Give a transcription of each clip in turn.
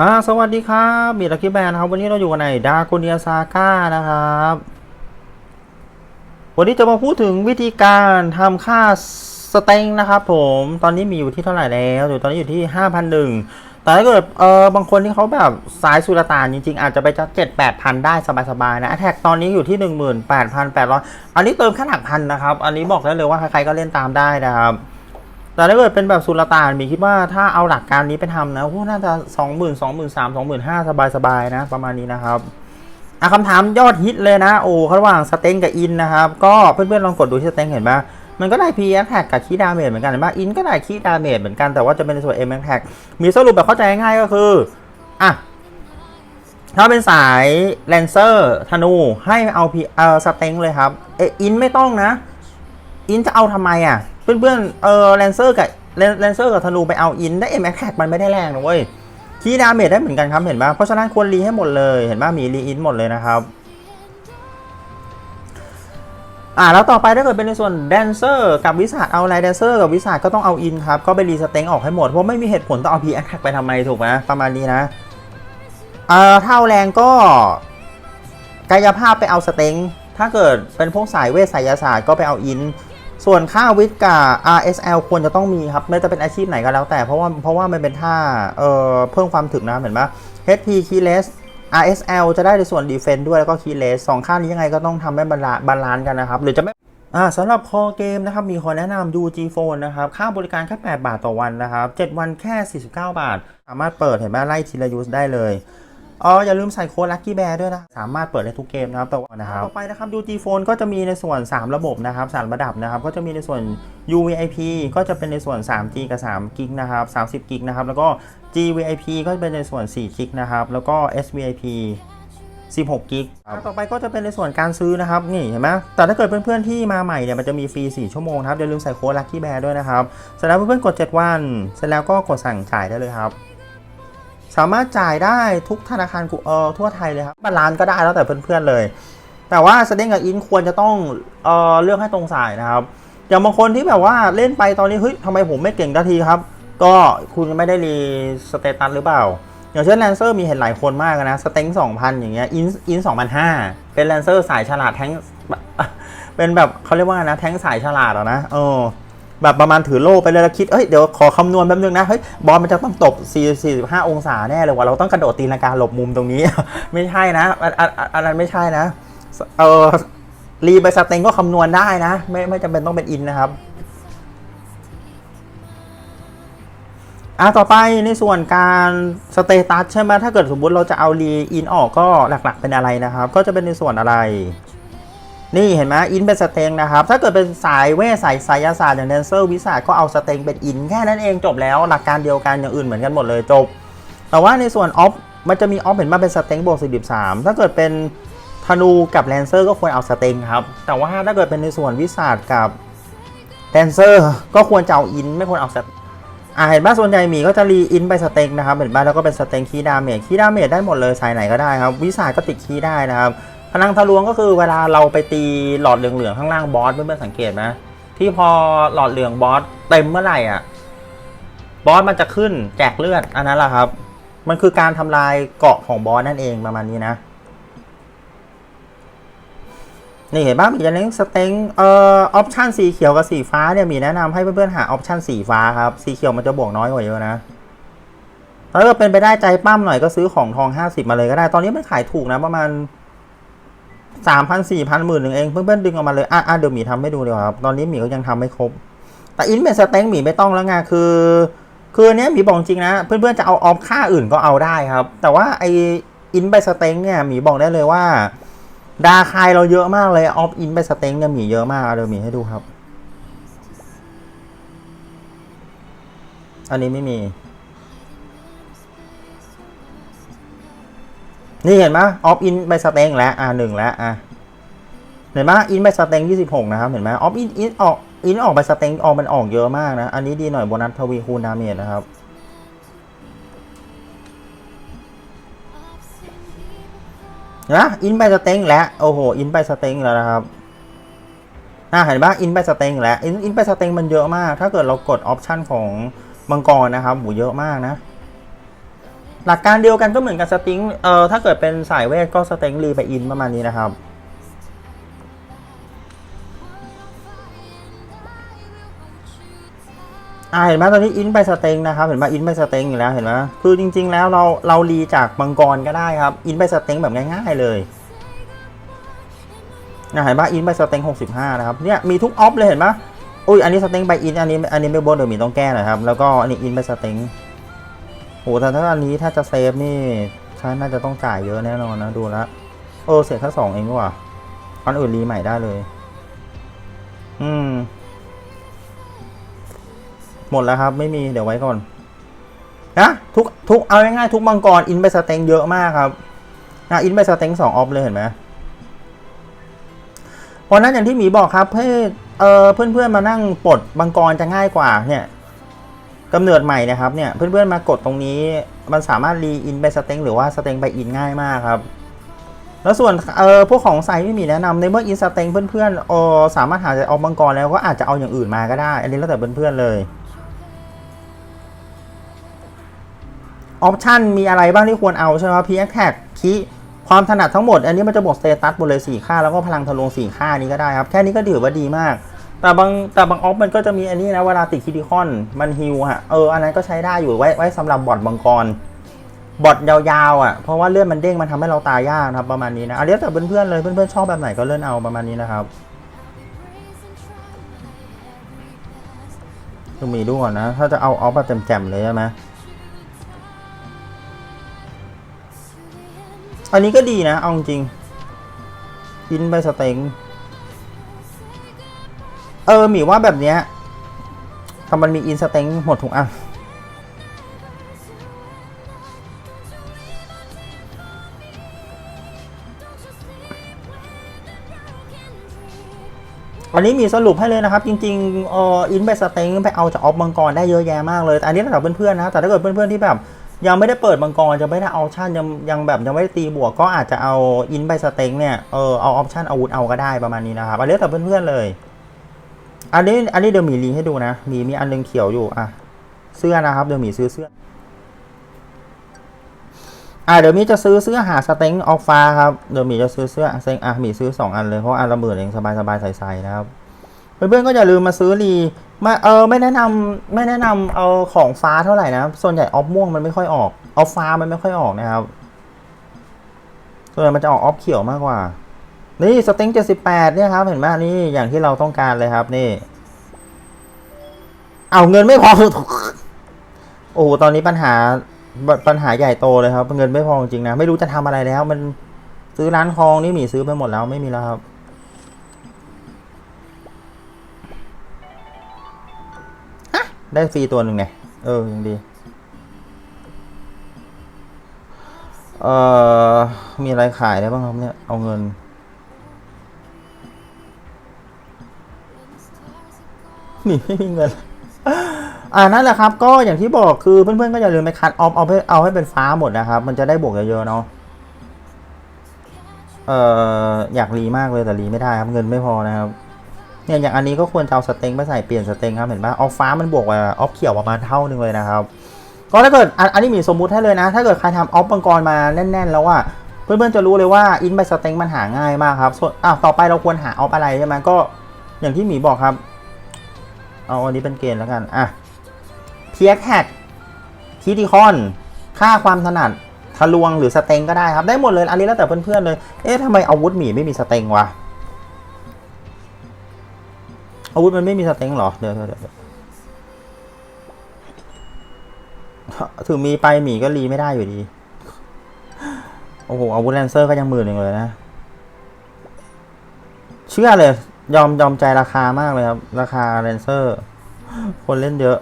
ฮะสวัสดีครับมีลั c กี้แบนะครับ วันนี้เราอยู่กันในดา g กเนียซาก้านะครับ วันนี้จะมาพูดถึงวิธีการทำค่าสเต็งนะครับผมตอนนี้มีอยู่ที่เท่าไหร่แล้วอยู่ตอนนี้อยู่ที่ 5,001แต่ถ้าเกิดเออบางคนที่เขาแบบสายสุลต่านจริง ๆ อาจจะไปจัดเจ็ดแปดพันได้สบายๆนะแท็กตอนนี้อยู่ที่ 18,800 อันนี้เติมแค่หลักพันนะครับ อันนี้บอกได้เลยว่าใครๆก็เล่นตามได้นะครับ แต่ถ้าเกิดเป็นแบบสุลต่านมีคิดว่าถ้าเอาหลักการนี้ไปทำนะพวกน่าจะ20,000 23,000 25,000สามสองหมื่นห้าสบายๆนะ ประมาณนี้นะครับอะคำถามยอดฮิตเลยนะ โอ้ระหว่างสเต็งกับอินนะครับ ก็เพื่อนๆลองกดดูที่สเต็งเห็นไหมมันก็ได้ P a t t a c กับคีดาเมจเหมือนกันเห็นไหมอินก็ได้คีดาเมจเหมือนกันแต่ว่าจะเป็นในส่วน M a t t a c มีสรุปแบบเข้าใจง่ายก็คืออะถ้าเป็นสายแลนเซอร์ธนูให้เอาพีเอ่อสเต็งเลยครับเอออินไม่ต้องนะ อินจะเอาทำไมอะ เพื่อนๆ เออแลนเซอร์กับแลนเซอร์กับธนูไปเอาอินได้ M a t t a c มันไม่ได้แรงนะเว้ยคีย์ดาเมจได้เหมือนกันครับเห็นปะเพราะฉะนั้นควรรีให้หมดเลยเห็นปะมีรีอินหมดเลยนะครับอ่าแล้วต่อไปถ้าเกิดเป็นในส่วนแดนเซอร์กับวิสาเอาอะไรแดนเซอร์กับวิสาก็ต้องเอาอินครับ ก็ไปรีสเต็งออกให้หมด เพราะไม่มีเหตุผลต้องเอาพีแอคไปทำไมถูกไหมประมาณนี้นะเอ่อเท่าแรงก็ กายภาพไปเอาสเต็งถ้าเกิดเป็นพวกสายเวทสายศาสตร์ก็ไปเอาอิน ส่วนค่าวิทย์กับ RSL ควรจะต้องมีครับ ไม่จะเป็นอาชีพไหนก็แล้วแต่เพราะว่าเพราะว่ามันเป็นท่าเอ่อเพิ่มความถึกนะเห็นไหม HP Keyless RSL จะได้ในส่วน Defense ด้วยแล้วก็ Keyless สองค่านี้ยังไงก็ต้องทำให้บาลานบาลานกันนะครับ หรือจะไม่อ่าสำหรับคอเกมนะครับมีขอแนะนำ UG Phone นะครับ ค่าบริการแค่ 8 บาทต่อวันนะครับ 7 วันแค่ 49 บาท สามารถเปิดเห็นไหมไล่ทีละยูสได้เลย อ๋ออย่าลืมใส่โค้ด Lucky Bear ด้วยนะ สามารถเปิดได้ทุกเกมนะครับต่วันนะครับต่อไปนะครับ UG Phone ก็จะมีในส่วน 3 ระบบนะครับ3ระดับนะครับ ก็จะมีในส่วน UVIP ก็จะเป็นในส่วน 3G กับ3 g ิกนะครับ30 g ิกนะครับแล้วก็ GVIP ก็จะเป็นในส่วน4 g ิกนะครับแล้วก็ SVIP 16กิกต่อไปก็จะเป็นในส่วนการซื้อนะครับนี่เห็นไหมแต่ถ้าเกิดเพื่อนๆที่มาใหม่เนี่ยมันจะมีฟรี4ชั่วโมงครับอย่าลืมใส่โค้ด Lucky Bear ด้วยนะครับเสร็จแล้วเพื่อนๆกด 7 วัน เสร็จแล้วก็กดสั่งจ่ายได้เลยครับ สามารถจ่ายได้ทุกธนาคารกูเออทั่วไทยเลยครับบาลานก็ได้แล้วแต่เพื่อนๆเลย แต่ว่าสเด้งกับอินควรจะต้องเออเลือกให้ตรงสายนะครับอย่างบางคนที่แบบว่าเล่นไปตอนนี้เฮ้ยทำไมผมไม่เก่งทันทีครับ ก็คุณไม่ได้รีสเตตัสหรือเปล่า อย่างเช่นแลนเซอร์มีเห็นหลายคนมากนะสเต็ง2,000อย่างเงี้ยอินอิน2,500เป็นแลนเซอร์สายฉลาดแท้งเป็นแบบเขาเรียกว่านะแท้งสายฉลาดหรอนะเออ แบบประมาณถือโล่ไปเลยแล้วคิดเอ้ยเดี๋ยวขอคำนวณแป๊บนึงนะเฮ้ยบอลมันจะต้องตบ4 45 องศาแน่เลยว่าเราต้องกระโดดตีลังกาหลบมุมตรงนี้ ไม่ใช่นะอันนอันอันนั้นไม่ใช่นะเออรีไปสเต็งก็คำนวณได้นะ ไม่ไม่จำเป็นต้องเป็นอินนะครับอะต่อไปในส่วนการสเตตัสใช่ไหมถ้าเกิดสมมุติเราจะเอารีอินออกก็หลักๆเป็นอะไรนะครับ ก็จะเป็นในส่วนอะไร นี่เห็นไหมอินเป็นสเต็งนะครับ ถ้าเกิดเป็นสายเวทสายสายศาสตร์อย่างแดนเซอร์วิสาก็เอาสเต็งเป็นอินแค่นั้นเองจบแล้วหลักการเดียวกันอย่างอื่นเหมือนกันหมดเลยจบ แต่ว่าในส่วนออฟมันจะมีออฟเห็นมาเป็นสเต็งบวก43 ถ้าเกิดเป็นธนูกับแลนเซอร์ก็ควรเอาสเต็งครับ แต่ว่าถ้าเกิดเป็นในส่วนวิสากับแดนเซอร์ก็ควรจะเอาอินไม่ควรเอาสเต็งอ่าเห็นบ้าส่วนใหญ่หมีก็จะรีอินไปสเต็งนะครับเห็นบ้าแล้วก็เป็นสเต็งคีย์ดาเมจคีย์ดาเมจได้หมดเลยสายไหนก็ได้ครับ วิสาก็ติดคีย์ได้นะครับ พลังทะลวงก็คือเวลาเราไปตีหลอดเหลืองๆข้างล่างบอสเพื่อนๆสังเกตไหมที่พอหลอดเหลืองบอสเต็มเมื่อไหร่อะบอสมันจะขึ้นแจกเลือดอันนั้นแหละครับ มันคือการทำลายเกาะของบอสนั่นเองประมาณนี้นะ นี่เห็นบ้างมีจะเน้นสเต็งเอ่อออปชันสีเขียวกับสีฟ้าเนี่ยมีแนะนำให้เพื่อนๆหาออปชันสีฟ้าครับ สีเขียวมันจะบวกน้อยกว่าเยอะนะถ้าเกิดเป็นไปได้ใจปั้มหน่อยก็ซื้อของทอง 50 มาเลยก็ได้ ตอนนี้มันขายถูกนะประมาณ 3,000 4,000หมื่นหนึ่งเองเพื่อนๆดึงออกมาเลยอะอะเดี๋ยวหมีทำให้ดูเดี๋ยวครับ ตอนนี้หมีก็ยังทำไม่ครบ แต่อินเป็นสเต็งหมีไม่ต้องแล้วไงคือ คืออันเนี้ยหมีบอกจริงนะ เพื่อนๆจะเอาออฟค่าอื่นก็เอาได้ครับ แต่ว่าไออินไปสเต็งเนี่ยหมีบอกได้เลยว่า ดาคายเราเยอะมากเลยออฟอินไปสเต็งเนี่ยหมีเยอะมากเอาเดี๋ยวมีให้ดูครับ อันนี้ไม่มี นี่เห็นไหมออฟอินไปสเต็งแล้วอ่าหนึ่งแล้วอะเห็นไหมอินไปสเต็งยี่สิบหกนะครับเห็นไหมออฟอินอินออกอินออกไปสเต็งออกมันออกเยอะมากนะ อันนี้ดีหน่อยโบนัสทวีคูณดาเมจนะครับนะอินไปสเต็งแล้วโอ้โหอินไปสเต็งแล้วนะครับน่าเห็นปะอินไปสเต็งแล้วอินอินไปสเต็งมันเยอะมาก ถ้าเกิดเรากดออปชันของมังกรนะครับโหเยอะมากนะ หลักการเดียวกันก็เหมือนกับสติงเอ่อถ้าเกิดเป็นสายเวทก็สเต็งรีไปอินประมาณนี้นะครับ อ่าเห็นไหมตอนนี้อินไปสเต็งนะครับ เห็นไหมอินไปสเต็งอยู่แล้วเห็นไหมคือจริง ๆ แล้วเราเรารีจากมังกรก็ได้ครับ อินไปสเต็งแบบง่าย ๆ เลยนะเห็นไหมอินไปสเต็ง65นะครับเนี่ยมีทุกออฟเลยเห็นไหมอุ้ยอันนี้สเต็งไปอินอันนี้อันนี้ไม่บนเดี๋ยวมีต้องแก้หน่อยครับแล้วก็อันนี้อินไปสเต็ง โหแต่ถ้าอันนี้ถ้าจะเซฟนี่ฉันน่าจะต้องจ่ายเยอะแน่นอนนะดูแล้วเออเสียแค่สองเองกว่าอันอื่นรีใหม่ได้เลย อืม หมดแล้วครับ ไม่มีเดี๋ยวไว้ก่อนนะทุกทุกเอาง่ายๆทุกมังกรอินไปสเต็งเยอะมากครับนะอินไปสเต็งสองออฟเลยเห็นไหมเพราะนั้นอย่างที่หมีบอกครับให้เออเพื่อนๆมานั่งปลดมังกรจะง่ายกว่าเนี่ย กำเนิดใหม่นะครับเนี่ยเพื่อนๆมากดตรงนี้ มันสามารถรีอินไปสเต็งหรือว่าสเต็งไปอินง่ายมากครับ แล้วส่วนเออพวกของใส่ไม่มีแนะนำในเมื่ออินสเต็งเพื่อนๆเออสามารถหาจะเอามังกรแล้วก็อาจจะเอาอย่างอื่นมาก็ได้ อันนี้แล้วแต่เพื่อนๆเลยออปชันมีอะไรบ้างที่ควรเอาใช่ไหมพีแอคแท็กคีความถนัดทั้งหมด อันนี้มันจะบวกสเตตัสหมดเลยสี่ค่า แล้วก็พลังทะลวงสี่ค่านี้ก็ได้ครับ แค่นี้ก็ถือว่าดีมาก แต่บางแต่บางออฟมันก็จะมีอันนี้นะ เวลาติดคิดิคอนมันฮิวฮะเอออันนั้นก็ใช้ได้อยู่ไว้ไว้สำหรับบอทบังกรบอทยาวๆอะเพราะว่าเลื่อนมันเด้งมันทำให้เราตายยากครับประมาณนี้นะอันนี้แต่เพื่อนๆเลยเพื่อนๆชอบแบบไหนก็เลื่อนเอาประมาณนี้นะครับต้องมีดูก่อนนะ ถ้าจะเอาออฟแบบแจ่มๆเลยใช่ไหมอันนี้ก็ดีนะเอาจริงอินไปสเต็ง เออหมีว่าแบบเนี้ยทำมันมีอินสเต็งหมดทุกอันอันนี้มีสรุปให้เลยนะครับ จริงๆเอออินไปสเต็งไปเอาจากออฟมังกรได้เยอะแยะมากเลยแต่อันนี้สำหรับเพื่อนๆนะ แต่ถ้าเกิดเพื่อนๆที่แบบยังไม่ได้เปิดมังกรจะไม่ได้เอาออปชั่นยังยังแบบยังไม่ได้ตีบวกก็อาจจะเอาอินไปสเต็งเนี่ยเออเอาออปชั่นอาวุธเอาก็ได้ประมาณนี้นะครับอันนี้แต่เพื่อนๆเลย อันนี้อันนี้เดี๋ยวหมีรีให้ดูนะมีมีอันหนึงเขียวอยู่อะเสื้อนะครับเดี๋ยวหมีซื้อเสื้ออะเดี๋ยวมีจะซื้อเสื้อหาสเต็งออกฟ้าครับเดี๋ยวมีจะซื้อเสื้อเซ็งอะมีซื้อสองอันเลยเพราะอันละหมื่นเองสบายๆใส่ๆนะครับเพื่อนๆก็อย่าลืมมาซื้อรีมาเออไม่แนะนำไม่แนะนำเอาของฟ้าเท่าไหร่นะส่วนใหญ่ออฟม่วงมันไม่ค่อยออกออฟฟ้ามันไม่ค่อยออกนะครับส่วนใหญ่มันจะออกออฟเขียวมากกว่า นี่สเต็งเจ็ดสิบแปดเนี่ยครับเห็นไหมนี่อย่างที่เราต้องการเลยครับนี่ เอาเงินไม่พอโอ้โหตอนนี้ปัญหาปัญหาใหญ่โตเลยครับ เงินไม่พอจริงนะไม่รู้จะทำอะไรแล้ว มันซื้อร้านทองนี่หมีซื้อไปหมดแล้วไม่มีแล้วครับได้ฟรีตัวหนึ่งเนี่ยเออยังดีเอ่อมีอะไรขายได้บ้างครับเนี่ยเอาเงิน นี่ไม่มีเงินอ่านั่นแหละครับ ก็อย่างที่บอกคือเพื่อนๆก็อย่าลืมไปคัดออฟเอาให้เอาให้เป็นฟ้าหมดนะครับ มันจะได้บวกเยอะๆเนาะเอ่ออยากรีมากเลยแต่รีไม่ได้ครับเงินไม่พอนะครับเนี่ยอย่างอันนี้ก็ควรจะเอาสเต็งไปใส่เปลี่ยนสเต็งครับเห็นปะออฟฟ้ามันบวกกว่าออฟเขียวประมาณเท่านึงเลยนะครับ ก็ถ้าเกิดอันนี้มีสมมุติให้เลยนะ ถ้าเกิดใครทำออฟบังกรมาแน่น ๆ แล้วว่าเพื่อนๆจะรู้เลยว่าอินไปสเต็งมันหาง่ายมากครับส่วนอะต่อไปเราควรหาออฟอะไรใช่ไหมก็อย่างที่หมีบอกครับ เอาอันนี้เป็นเกณฑ์แล้วกัน อะเพียกแฮกคีติคอน ค่าความถนัดทะลวงหรือสเต็งก็ได้ครับ ได้หมดเลย อันนี้แล้วแต่เพื่อนๆเลย เอ๊ะทำไมอาวุธหมีไม่มีสเต็งวะ อาวุธมันไม่มีสเต็งหรอ เดี๋ยวเดี๋ยวเดี๋ยวถึงมีไปหมีก็รีไม่ได้อยู่ดี โอ้โหอาวุธแลนเซอร์ก็ยังหมื่นหนึ่งเลยนะ เชื่อเลย ยอมยอมใจราคามากเลยครับ ราคาแลนเซอร์ คนเล่นเยอะ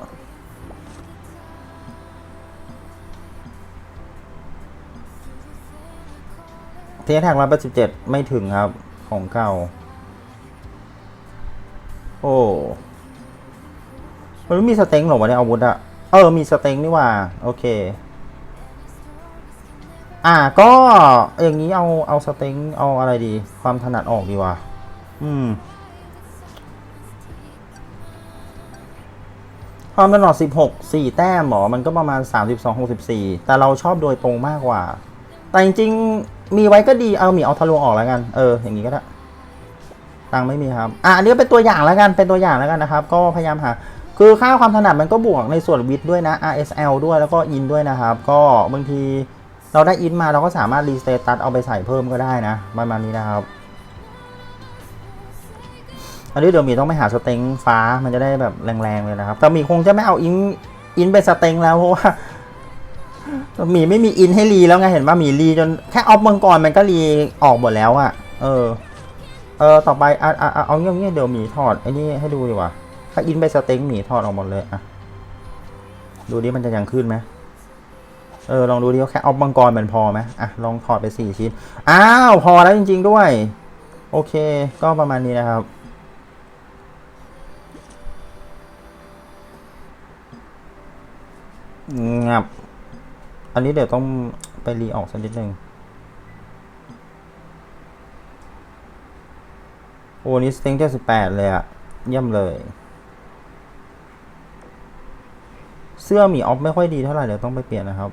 อทีแท็กร้อยแปดสิบเจ็ดไม่ถึงครับ ของเก่า โอ้มันไม่มีสเต็งหรอวะเนี่ยอาวุธอะเออ มีสเต็งนี่ว่า โอเค อ่าก็อย่างนี้เอาเอาสเต็งเอาอะไรดี ความถนัดออกดีวะอืม ความถนัด16 4 แต้มหมอมันก็ประมาณ 32 64 แต่เราชอบโดยตรงมากกว่า แต่จริงๆ มีไว้ก็ดี เอาหมีเอาทะลวงออกแล้วกัน เออ อย่างนี้ก็ได้ ตังไม่มีครับ อะอันนี้ก็เป็นตัวอย่างแล้วกัน เป็นตัวอย่างแล้วกันนะครับ ก็พยายามหา คือค่าความถนัดมันก็บวกในส่วนวิดด้วยนะ RSL ด้วย แล้วก็อินด้วยนะครับ ก็บางทีเราได้อินมาเราก็สามารถรีสเตตัสเอาไปใส่เพิ่มก็ได้นะ ประมาณนี้นะครับ อันนี้เดี๋ยวหมีต้องไปหาสเต็งฟ้ามันจะได้แบบแรงๆเลยนะครับ แต่หมีคงจะไม่เอาอินอินเป็นสเต็งแล้วเพราะว่าหมีไม่มีอินให้รีแล้วไงเห็นว่าหมีรีจนแค่ออฟมังกรมันก็รีออกหมดแล้วอะ่ะ เออ เออต่อไปอะอะอะเอาเงี้ยเงี้ยเดี๋ยวหมีถอดไอ้นี่ให้ดูดีกว่า ถ้าอินไปสเต็งหมีถอดออกหมดเลยอะดูดิมันจะยังขึ้นไหมเออลองดูดิว่าแค่ออฟมังกรมันพอไหมอะลองถอดไปสี่ชิ้นอ้าวพอแล้วจริง ๆด้วย โอเค ก็ประมาณนี้นะครับ งับ อันนี้เดี๋ยวต้องไปรีออกสักนิดหนึ่งโอ้นี่สเต็งเจ็ดสิบแปดเลยอะเยี่ยมเลย เสื้อหมีออฟไม่ค่อยดีเท่าไหร่เดี๋ยวต้องไปเปลี่ยนนะครับ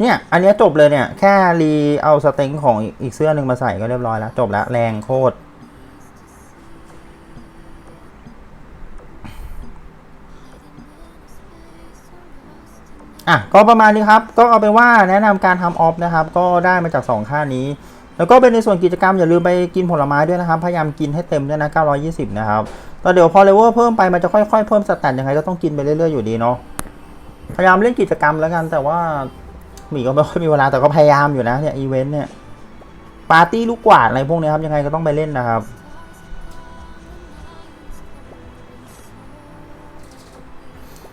เนี่ย อันนี้จบเลยเนี่ย แค่รีเอาสเต็งของอีกเสื้อหนึ่งมาใส่ก็เรียบร้อยแล้ว จบแล้วแรงโคตร อะก็ประมาณนี้ครับ ก็เอาเป็นว่าแนะนำการทำออฟนะครับ ก็ได้มาจาก 2 ค่านี้ แล้วก็เป็นในส่วนกิจกรรมอย่าลืมไปกินผลไม้ด้วยนะครับ พยายามกินให้เต็มด้วยนะ920 นะครับแต่เดี๋ยวพอเลเวลเพิ่มไปมันจะค่อยๆ เพิ่มสแตทยังไงก็ต้องกินไปเรื่อยๆอยู่ดีเนาะ พยายามเล่นกิจกรรมแล้วกัน แต่ว่าหมีก็ไม่ค่อยมีเวลาแต่ก็พยายามอยู่นะเนี่ยอีเวนต์เนี่ย ปาร์ตี้ลูกกวาดอะไรพวกนี้ครับยังไงก็ต้องไปเล่นนะครับ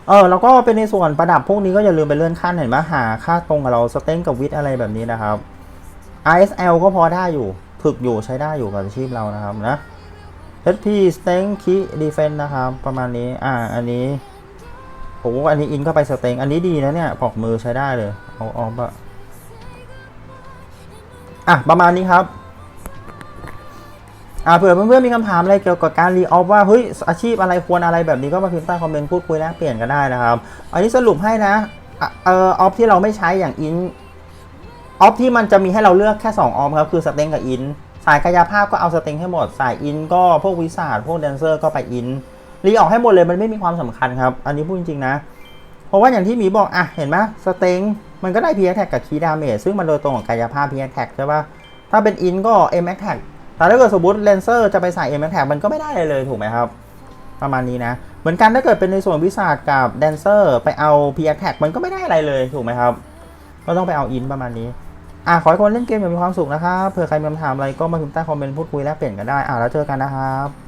เออแล้วก็เป็นในส่วนประดับพวกนี้ก็อย่าลืมไปเลื่อนขั้นเห็นไหมหาค่าตรงกับเราสเต็งกับวิทอะไรแบบนี้นะครับ ISL ก็พอได้อยู่ถึกอยู่ใช้ได้อยู่กับอาชีพเรานะครับนะ HP s t a n k Key Defense นะครับ ประมาณนี้ อ่า อันนี้โอ้อันนี้อินเข้าไปสเต็งอันนี้ดีนะเนี่ยปอกมือใช้ได้เลย เอาออฟอะอะ ประมาณนี้ครับ อ่าเผื่อเพื่อนๆมีคำถามอะไรเกี่ยวกับการรีออฟว่าเฮ้ยอาชีพอะไรควรอะไรแบบนี้ก็มาพิมพ์ใต้คอมเมนต์พูดคุยแลกเปลี่ยนกันได้นะครับ อันนี้สรุปให้นะอะเออออฟที่เราไม่ใช้อย่างอินออฟที่มันจะมีให้เราเลือกแค่ 2 ออฟครับ คือสเต็งกับอินสายกายภาพก็เอาสเต็งให้หมด สายอินก็พวกวิสาดพวกแดนเซอร์ก็ไปอินรีออกให้หมดเลยมันไม่มีความสำคัญครับ อันนี้พูดจริงๆนะ เพราะว่าอย่างที่หมีบอกอะเห็นไหมสเต็งมันก็ได้พีแท็กกับคีดาเมจซึ่งมันโดยตรงกับกายภาพพีแท็กใช่ปะถ้าเป็นอินก็เอ็มแท็ก แต่ถ้าเกิดสมมติเลนเซอร์จะไปใส่เอ็มแท็กมันก็ไม่ได้เลยเลยถูกไหมครับ ประมาณนี้นะ เหมือนกันถ้าเกิดเป็นในส่วนวิสาดกับแดนเซอร์ไปเอา p ีแท็กมันก็ไม่ได้อะไรเลยถูกไหมครับ ก็ต้องไปเอาอินประมาณนี้อะขอให้คนเล่นเกมอย่างมีความสุขนะครับเผื่อใครมีคำถามอะไรก็มาพิมพ์ใต้คอมเมนต์พูดคุยแลกเปลี่ยนกันได้อะแล้วเจอกันนะครับ